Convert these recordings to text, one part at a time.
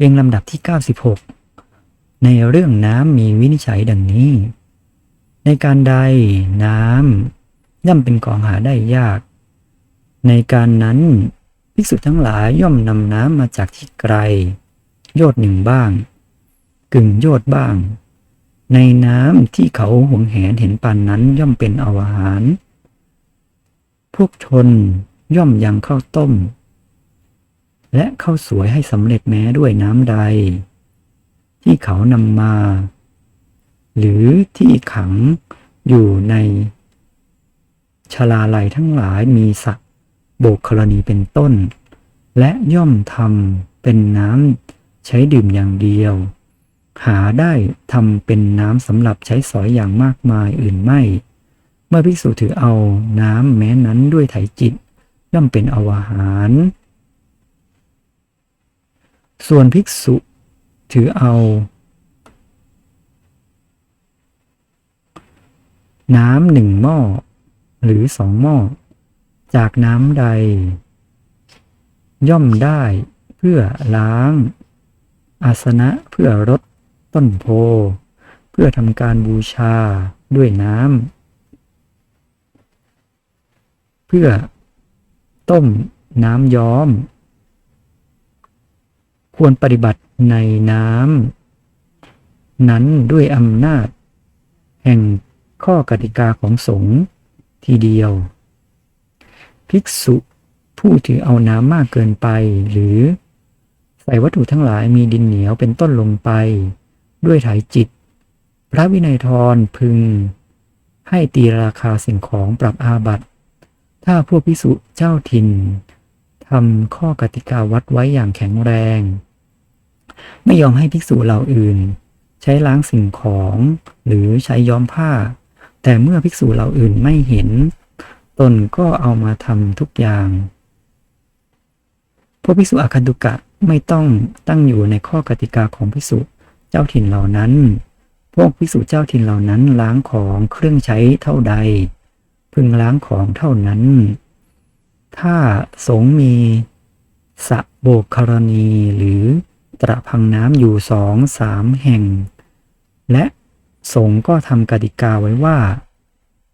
เรียงลำดับที่ 96 ในเรื่องน้ำมีวินิจฉัยดังนี้ ในการใดน้ำย่อมเป็นของหาได้ยาก ในการนั้นภิกษุทั้งหลายย่อมนำน้ำมาจากที่ไกล โยดหนึ่งบ้าง กึ่งโยดบ้าง ในน้ำที่เขาหวงแหนเห็นปานนั้นย่อมเป็นอวหาร พวกชนย่อมยังข้าวต้ม และข้าวสวยให้สำเร็จแม้ด้วยน้ำใด ที่เขานำมา หรือที่ขังอยู่ในชลาลัยทั้งหลายมีสักโบกกรณีเป็นต้น และย่อมทำเป็นน้ำใช้ดื่มอย่างเดียว หาได้ทำเป็นน้ำสำหรับใช้สอยอย่างมากมายอื่นไม่ เมื่อภิกษุถือเอาน้ำแม้นั้นด้วยไถจิต ย่อมเป็นอวหาร ส่วนภิกษุถือเอา น้ำหนึ่งหม้อ หรือสองหม้อ จากน้ำใด ย่อมได้เพื่อล้าง อาสนะเพื่อรดต้นโพ เพื่อทำการบูชาด้วยน้ำ เพื่อต้มน้ำย้อม ควรปฏิบัติในน้ำนั้นด้วยอำนาจ แห่งข้อกติกาของสงฆ์ทีเดียว ภิกษุผู้ถือเอาน้ำมากเกินไป หรือใส่วัตถุทั้งหลายมีดินเหนียวเป็นต้นลงไป ด้วยถ่ายจิต พระวินัยทรพึง ให้ตีราคาสิ่งของปรับอาบัติ ถ้าพวกภิกษุเจ้าถิ่นทำข้อกติกาวัดไว้อย่างแข็งแรง ไม่ยอมให้ภิกษุเหล่าอื่น ใช้ล้างสิ่งของหรือใช้ย้อมผ้า แต่เมื่อภิกษุเหล่าอื่นไม่เห็น ตนก็เอามาทำทุกอย่าง พวกภิกษุอาคันตุกะไม่ต้องตั้งอยู่ในข้อกติกาของภิกษุเจ้าถิ่นเหล่านั้น พวกภิกษุเจ้าถิ่นเหล่านั้นล้างของเครื่องใช้เท่าใด พึงล้างของเท่านั้น ถ้าสงมีสะโบกกรณีหรือ ตระพังน้ำอยู่สองสามแห่ง และสงฆ์ก็ทำกติกาไว้ว่า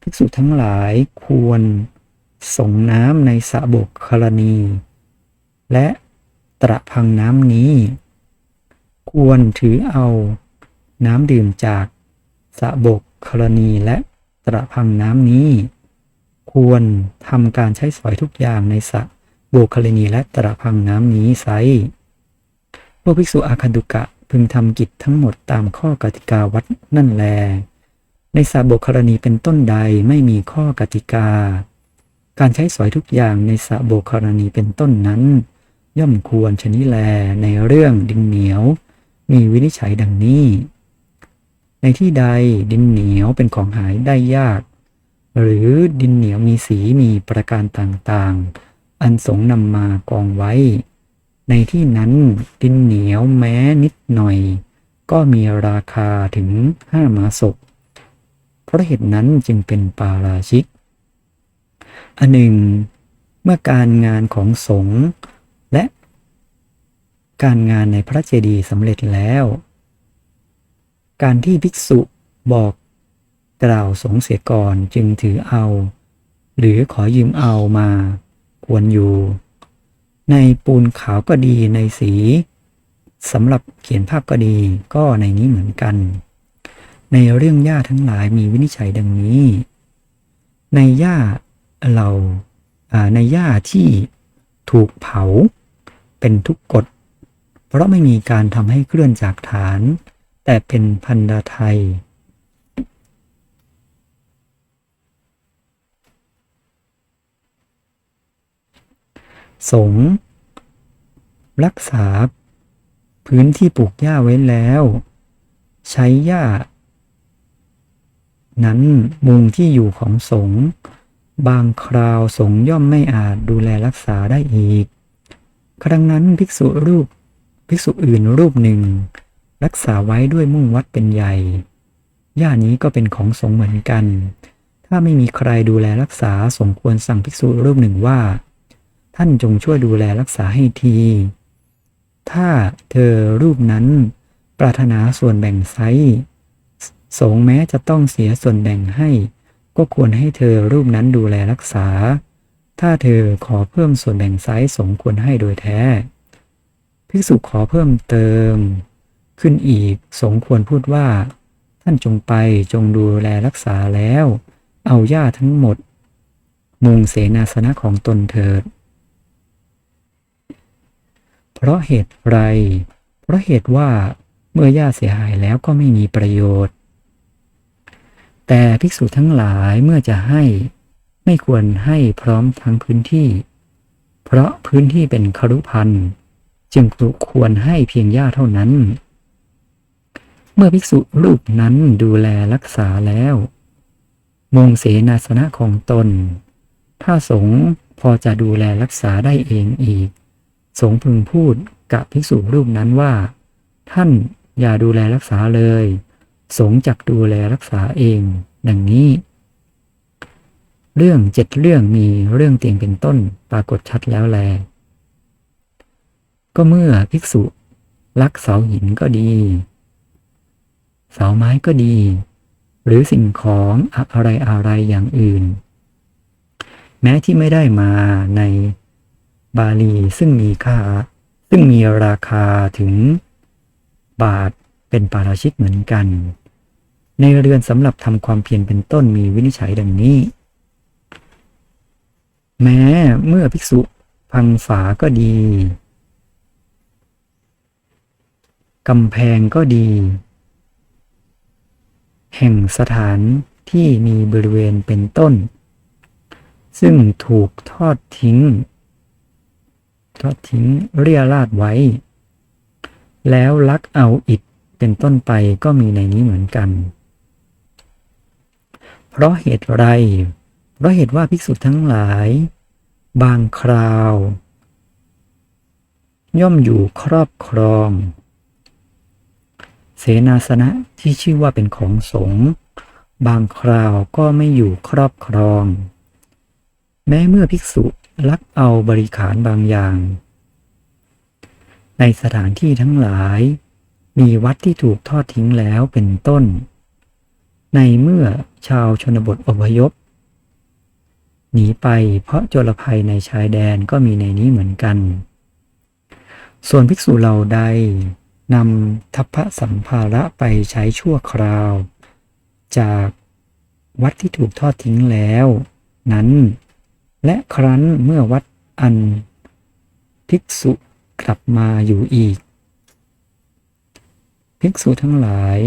ภิกษุทั้งหลายควรส่งน้ำในสระบกกรณี และตระพังน้ำนี้ ควรถือเอาน้ำดื่มจากสระบกกรณีและตระพังน้ำนี้ ควรทำการใช้สอยทุกอย่างในสระบกกรณีและตระพังน้ำนี้ไซ วกภิกษุอาคันตุกะพึงทำกิจทั้งหมดตามข้อกติกาวัดนั่นแล ในสระโบกรณีเป็นต้นใดไม่มีข้อกติกา การใช้สอยทุกอย่างในสระโบกกรณีเป็นต้นนั้น ย่อมควรชนิแลในเรื่องดินเหนียว มีวินิจฉัยดังนี้ ในที่ใดดินเหนียวเป็นของหายได้ยาก หรือดินเหนียวมีสีมีประการต่างๆ อันสงนำมากองไว้ ในที่นั้นดินเหนียวแม้นิดหน่อย ก็มีราคาถึงห้ามาศกเพราะเหตุนั้นจึงเป็นปาราชิก อันหนึ่ง เมื่อการงานของสงฆ์และการงานในพระเจดีย์สำเร็จแล้ว การที่ภิกษุบอกกล่าวสงเสียก่อนจึงถือเอา หรือขอยืมเอามาควรอยู่ ในปูนขาวก็ดีในสีสำหรับเขียนภาพก็ดีก็ในนี้เหมือนกัน ในเรื่องหญ้าทั้งหลายมีวินิจฉัยดังนี้ ในหญ้าเราในหญ้าที่ถูกเผาเป็นทุกกฎ เพราะไม่มีการทำให้เคลื่อนจากฐาน แต่เป็นพันดาไทย สง์รักษา พื้นที่ปลูกหญ้าไว้แล้ว ใช้หญ้า นั้นมุงที่อยู่ของสง์บางคราวสงย่อมไม่อาจดูแลรักษาได้อีก ครั้งนั้นภิกษุรูปภิกษุอื่นรูปหนึ่ง รักษาไว้ด้วยมุ่งวัดเป็นใหญ่หญ้านี้ก็เป็นของสง์เหมือนกัน ถ้าไม่มีใครดูแลรักษาสมควรสั่งภิกษุรูปหนึ่งว่า ท่านจงช่วยดูแลรักษาให้ที ถ้าเธอรูปนั้น ปรารถนาส่วนแบ่งไซสงแม้จะต้องเสียส่วนแบ่งให้ ก็ควรให้เธอรูปนั้นดูแลรักษา ถ้าเธอขอเพิ่มส่วนแบ่งไซส์สงควรให้โดยแท้ ภิกษุขอเพิ่มเติม ขึ้นอีกสงควรพูดว่า ท่านจงไปจงดูแลรักษาแล้ว เอาหญ้าทั้งหมด มุงเสนาสนะของตนเถิด เพราะเหตุไร เพราะเหตุว่าเมื่อหญ้าเสียหายแล้วก็ไม่มีประโยชน์ แต่ภิกษุทั้งหลายเมื่อจะให้ไม่ควรให้พร้อมทั้งพื้นที่ เพราะพื้นที่เป็นครุพันธ์จึงควรให้เพียงหญ้าเท่านั้น เมื่อภิกษุรูปนั้นดูแลรักษาแล้วมงเสนาสนะของตน ถ้าสงพอจะดูแลรักษาได้เองอีก สงฆ์พึงพูดกับภิกษุรูปนั้นว่า ท่านอย่าดูแลรักษาเลย สงฆ์จักดูแลรักษาเอง ดังนี้ เรื่องเจ็ดเรื่องมีเรื่องเตียงเป็นต้นปรากฏชัดแล้วแล ก็เมื่อภิกษุลักเสาหินก็ดี เสาไม้ก็ดี หรือสิ่งของอะไรอะไรอย่างอื่น แม้ที่ไม่ได้มาใน บาลีซึ่งมีค่า ซึ่งมีราคาถึงบาทเป็นปาราชิกเหมือนกัน ในเรือนสำหรับทำความเพียรเป็นต้นมีวินิจฉัยดังนี้ แม้เมื่อภิกษุพังฝาก็ดีกำแพงก็ดี แห่งสถานที่มีบริเวณเป็นต้น ซึ่งถูกทอดทิ้ง ทอดทิ้งเรียราดไว้ แล้วลักเอาอิฐเป็นต้นไปก็มีในนี้เหมือนกัน เพราะเหตุไร เพราะเหตุว่าภิกษุทั้งหลาย บางคราว ย่อมอยู่ครอบครอง เสนาสนะที่ชื่อว่าเป็นของสงฆ์บางคราวก็ไม่อยู่ครอบครอง แม้เมื่อภิกษุ ลักเอาบริขารบางอย่าง ในสถานที่ทั้งหลาย มีวัดที่ถูกทอดทิ้งแล้วเป็นต้น ในเมื่อชาวชนบทอพยพ หนีไปเพราะโจรภัยในชายแดนก็มีในนี้เหมือนกัน ส่วนภิกษุเหล่าใดนำทัพพระสัมภาระไปใช้ชั่วคราว จากวัดที่ถูกทอดทิ้งแล้ว นั้น และครั้นเมื่อวัดอัน ภิกษุกลับมาอยู่อีก ภิกษุทั้งหลาย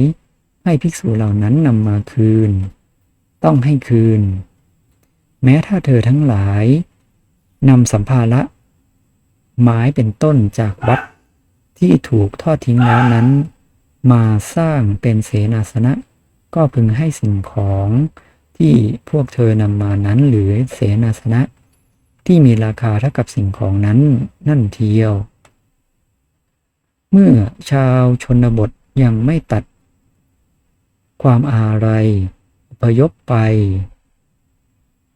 ให้ภิกษุเหล่านั้นนำมาคืน ต้องให้คืน แม้ถ้าเธอทั้งหลายนำสัมภาระไม้เป็นต้นจากวัดที่ถูกทอดทิ้งแล้วนั้น มาสร้างเป็นเสนาสนะ ก็พึงให้สิ่งของ ที่พวกเธอนำมานั้นหรือเสนาสนะ ที่มีราคาเท่ากับสิ่งของนั้นนั่นเทียว เมื่อชาวชนบทยังไม่ตัด ความอาลัยพยพไป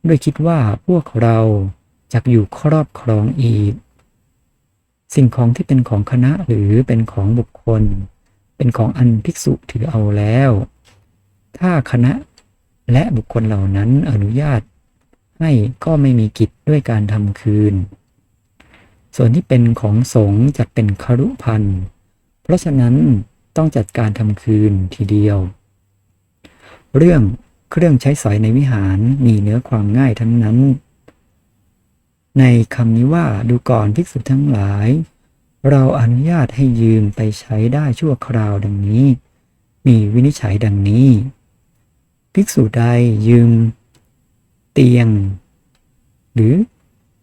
ด้วยคิดว่าพวกเราจะอยู่ครอบครองอีก สิ่งของที่เป็นของคณะหรือเป็นของบุคคล เป็นของอันภิกษุถือเอาแล้ว ถ้าคณะ และบุคคลเหล่านั้นอนุญาตให้ก็ไม่มีกิจด้วยการทำคืน ส่วนที่เป็นของสงฆ์จัดเป็นคารุพันธ์เพราะฉะนั้นต้องจัดการทำคืนทีเดียว เรื่องเครื่องใช้สอยในวิหารมีเนื้อความง่ายทั้งนั้น ในคำนี้ว่าดูก่อนภิกษุทั้งหลาย เราอนุญาตให้ยืมไปใช้ได้ชั่วคราวดังนี้ มีวินิจฉัยดังนี้ ภิกษุใดยืม เตียง หรือ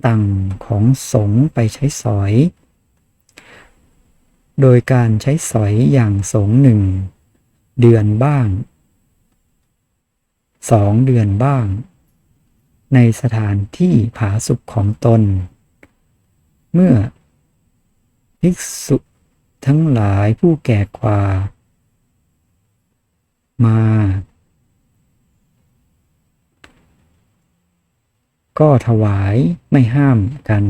ตังของสงฆ์ไปใช้สอย โดยการใช้สอยอย่างสงหนึ่ง เดือนบ้างสองเดือนบ้าง ในสถานที่ผาสุขของตน เมื่อภิกษุทั้งหลายผู้แก่กว่า มา ก็ถวายไม่ห้ามกัน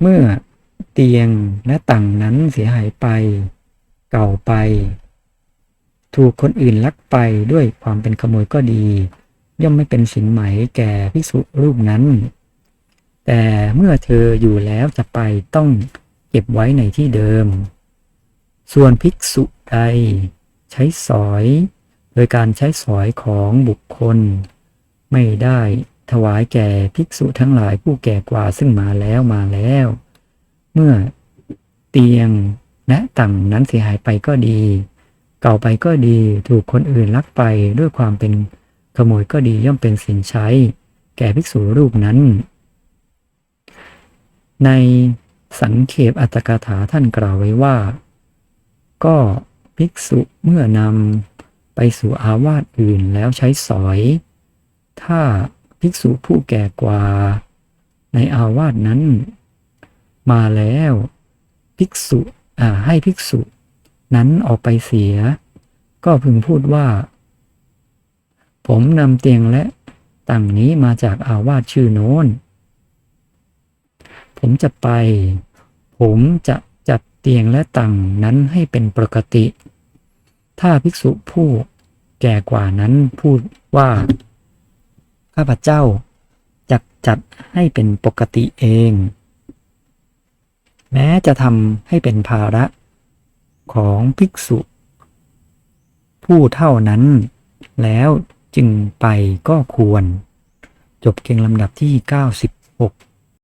เมื่อเตียงและต่างนั้นเสียหายไป เก่าไป ถูกคนอื่นลักไปด้วยความเป็นขโมยก็ดี ย่อมไม่เป็นสินไหมแก่ภิกษุรูปนั้น แต่เมื่อเธออยู่แล้วจะไปต้องเก็บไว้ในที่เดิม ส่วนภิกษุใดใช้สอย โดยการใช้สอยของบุคคล ไม่ได้ถวายแก่ภิกษุทั้งหลายผู้แก่กว่าซึ่งมาแล้วมาแล้ว เมื่อเตียงและต่างนั้นเสียหายไปก็ดี เก่าไปก็ดีถูกคนอื่นลักไปด้วยความเป็นขโมยก็ดีย่อมเป็นสินใช้ แก่ภิกษุรูปนั้น ในสังเขปอัตกถาท่านกล่าวไว้ว่า ก็ภิกษุเมื่อนำไปสู่อาวาสอื่นแล้วใช้สอย ถ้าภิกษุผู้แก่กว่า ในอาวาสนั้น มาแล้วภิกษุให้ภิกษุนั้นออกไปเสีย ก็พึงพูดว่า ผมนำเตียงและต่างนี้มาจากอาวาสชื่อโน้น ผมจะไป ผมจะจัดเตียงและต่างนั้นให้เป็นปกติ ถ้าภิกษุผู้แก่กว่านั้นพูดว่า ข้าพเจ้าจักจัดให้เป็นปกติเอง แม้จะทำให้เป็นภาระของภิกษุ ผู้เท่านั้น แล้วจึงไปก็ควร จบเก่งลำดับที่ 96